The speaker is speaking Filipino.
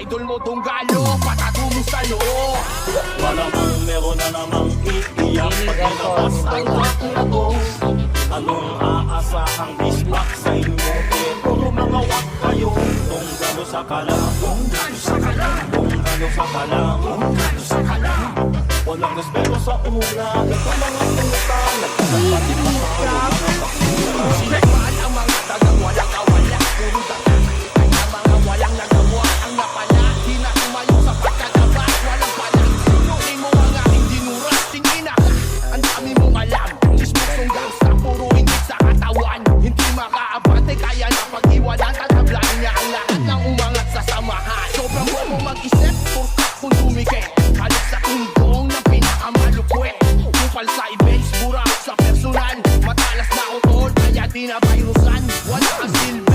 Idol mo tong galo, patato mo sa loob Malamang meron na namang iiyak. Pag nilabas ang rap na to Anong aasahang bispak sa inyo? Eh puro mga wak kayo Kung gano sa kalam. Kung gano sa kalam. Kung gano sa kalam. Kung gano sa kalam. Walang respeto sa una Ito mga kung tumigil Halos sa tundong ng pinakamalupwe Kupal sa events, mura sa personal. Matalas na ako tol, kaya di na virusan Wala kang silbi,